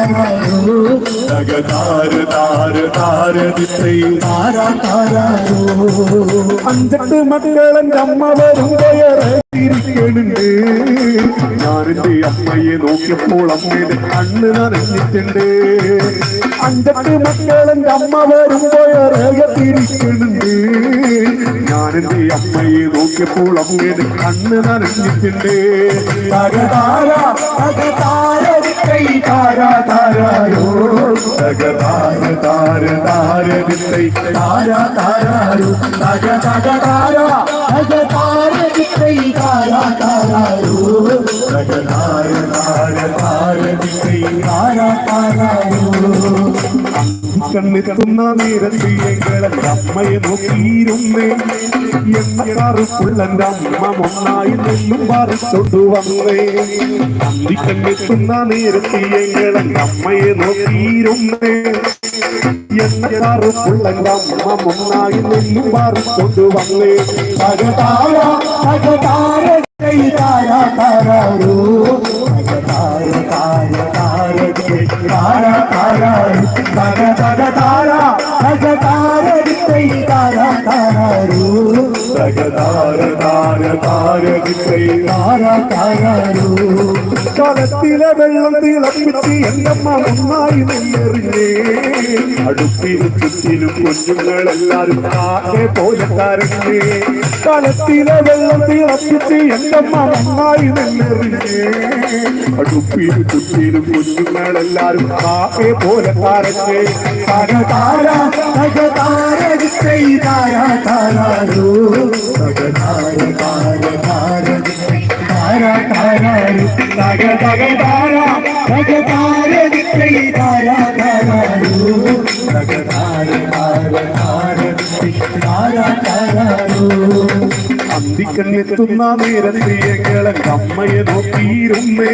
താരാരോ തക താര താര താര ദിശൈ താരാരോ അഞ്ചെട്ട് മക്കളെന്റെ അമ്മ വരുമ്പോഴേറിയിരിക്കണുണ്ട് ഞാനെന്റെ അമ്മയെ നോക്കിയപ്പോൾ അമ്മയുടെ കണ്ണ് നനഞ്ഞിട്ടുണ്ട്. അഞ്ചെട്ട് മക്കളെന്റെ അമ്മ വരുമ്പോഴേറിയിരിക്കണുണ്ട് ഞാനെന്റെ അമ്മയെ നോക്കിയപ്പോൾ അമ്മയുടെ കണ്ണ് നനഞ്ഞിട്ടുണ്ട്. തകതാര തകതാര കൈ താരാ താരാരോ തക താര താര താര ദിശൈ താരാ താരാരോ തക തക താര തക താര കൈ താരാ താരാരോ തക താര താര താര ദിശൈ താരാ താരാരോ കണ്ണെത്തുന്ന നേരത്ത് അമ്മയെ എന്ന അമ്മ ഒന്നായി നിന്നും പറിച്ചോട്ടു വന്നേ. അന്തി കണ്ണെത്തുന്ന നേരത്ത് അമ്മയെ നോക്കിയിരുന്നേ. എന്ന കറുപ്പുള്ളന്റെ അമ്മ ഒന്നായി നിന്നും പറിച്ചോട്ടു വന്നേ. തകതാര തകതാര താരാ താര താര കൈ താരാ താരാരോ തക തക താര തകതാര കൈ താരാ താരാരോ തകതാര താര താര താരാ കലത്തിലെ വെള്ളം തിളപ്പിച്ച് എന്നമ്മ ഒന്നായി നെയ്യറിഞ്ഞേ അടുപ്പിലും ചുറ്റിലും കുഞ്ഞുങ്ങളെല്ലാരും കാക്കെ പോലെ കരഞ്ഞേ കലത്തിലെ വെള്ളം തിളപ്പിച്ച് എന്നമ്മ ഒന്നായി നെയ്യറിഞ്ഞേ അടുപ്പിലും ചുറ്റിലും കുഞ്ഞുങ്ങളെല്ലാരും കാക്കെ പോലെ കരഞ്ഞേ താര താര താര താര കൈ താരാ താരാരോ തക തക താര തകതാര അന്തിക്കണ്ണെത്തുന്ന നേരത്തെ എങ്ങളെന്റെ അമ്മയെ നോക്കിയിരുന്നേ.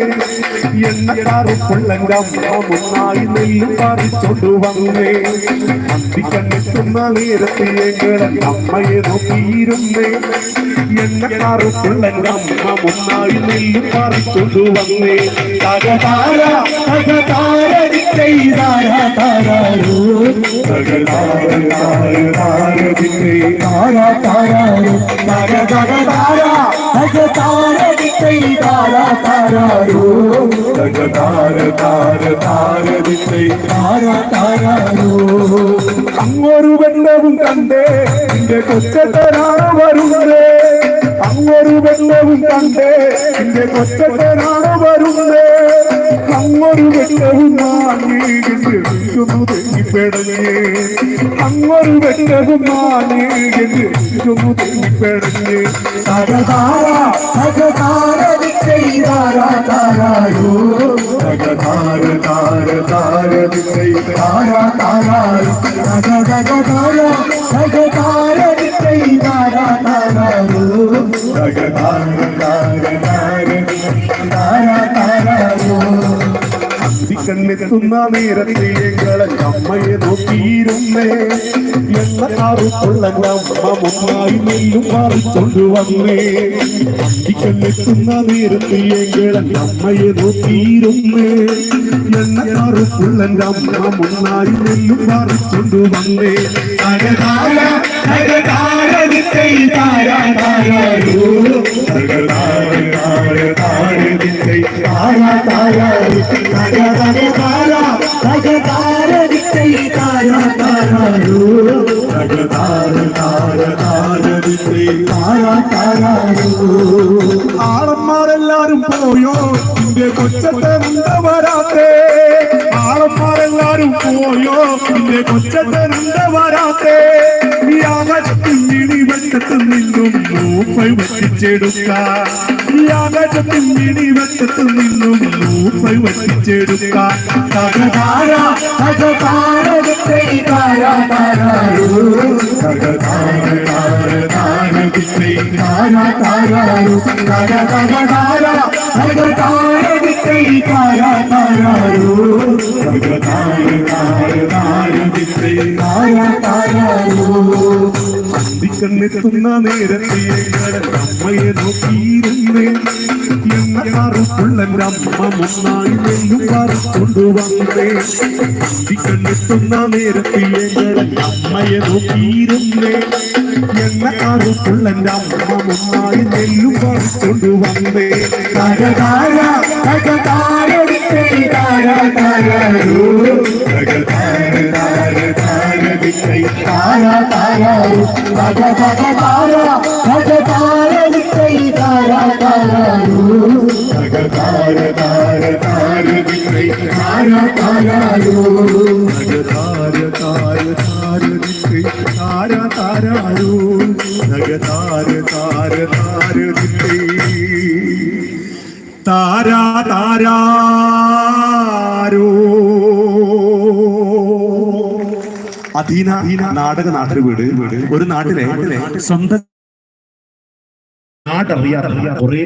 എണ്ണക്കാറും കറുപ്പുള്ളന്റെ അമ്മ ഒന്നായി നെല്ല് പറിച്ചോണ്ടു വന്നേ. അന്തിക്കണ്ണെത്തുന്ന നേരത്തെ എങ്ങളെന്റെ അമ്മയെ നോക്കിയിരുന്നേ. എണ്ണക്കാറും കറുപ്പുള്ളന്റെ അമ്മ ഒന്നായി നെല്ല് പറിച്ചോണ്ടു വന്നേ. തകതാര തകതാര താരാ താര താര താരാ താരാരോ തകതാര താര താര ദിശേ താരാ താരാരോ അങ്ങൊരു വെള്ളവും കണ്ടേ എന്റെ കൊച്ചത്തനാണ് വരുന്നേ. അങ്ങൊരു വെള്ളവും കണ്ടേ എന്റെ കൊച്ചത്തനാണ് വരുന്നേ. അങ്ങൊരു വെള്ളവും നാണിക്കുന്നു തെങ്ങിപ്പെടഞ്ഞേ അങ്ങൊരു വെള്ളവും നാണിക്കുന്നു തെങ്ങിപ്പെടഞ്ഞേ തകതാര തകതാര കൈ താരാ താരാരോ തകതാര താര താര ദിശൈ താരാ താരാരോ തക തക താര തകതാര കൈ അന്തിക്കണ്ണെത്തുന്ന നേരത്തെ എങ്ങളെ അമ്മയെ നോക്കിയിരുന്നേ. എന്ന കറുപ്പുള്ളന്റെ അമ്മ നെല്ലും മാറിക്കൊണ്ടു വന്നേ. അന്തിക്കണ്ണെത്തുന്ന നേരത്തെ എങ്ങളെ അമ്മയെ നോക്കിയിരുന്നേ. എന്ന കറുപ്പുള്ളന്റെ അമ്മ നെല്ലും മാറിക്കൊണ്ടു വന്നേ. അരതാര തകതാര കൈ താരാ ആളന്മാരെല്ലാരും പോയോ? നിന്റെ കൊച്ചത്തെ മുണ്ട വരാത്തേ. ആളന്മാരെല്ലാരും പോയോ? നിന്റെ കൊച്ചത്തെ മുണ്ട വരാത്തേ. ഈ ആകാശത്തിൽ നിന്നും മൂപ്പൈ വറ്റിച്ചെടുക്ക മിണി വെട്ടത്തിൽ നിന്നും മൂപ്പൈ വറ്റിച്ചെടുക്ക തകതാര തകതാര കൈ താരാ താരാരോ തകതാര താര താര ദിശൈ താരാ താരാരോ തക തക താര തകതാര കൈ താരാ താരാരോ അന്തിക്കണ്ണെത്തുന്ന നേരത്തെ അമ്മയെ നോക്കിയിരുന്നേ എന്ന മുന്നായി കണ്ണെത്തുന്ന നേരത്തെ അമ്മയെ നോക്കിയിരുന്നേ എന്ന കറുപ്പുള്ളന്റെ അമ്മ മുന്നായി തകതാര വിട്ടടി താര താരാരോ തകതാര താര താര ദിക്കൈ താര താരാരോ തക തക താര തകതാര വിട്ടടി താര താരാരോ തകതാര താര താര ദിക്കൈ താര താരാരോ നഗതാര താര താര ദിക്കൈ താര താരാരോ നഗതാര താര താര ദിക്കൈ താര താരാരോ അധീന നാടക നാട്ടിൽ വീട്. ഒരു നാട്ടിലെ സ്വന്തം നാടറിയാറില്ല കുറെ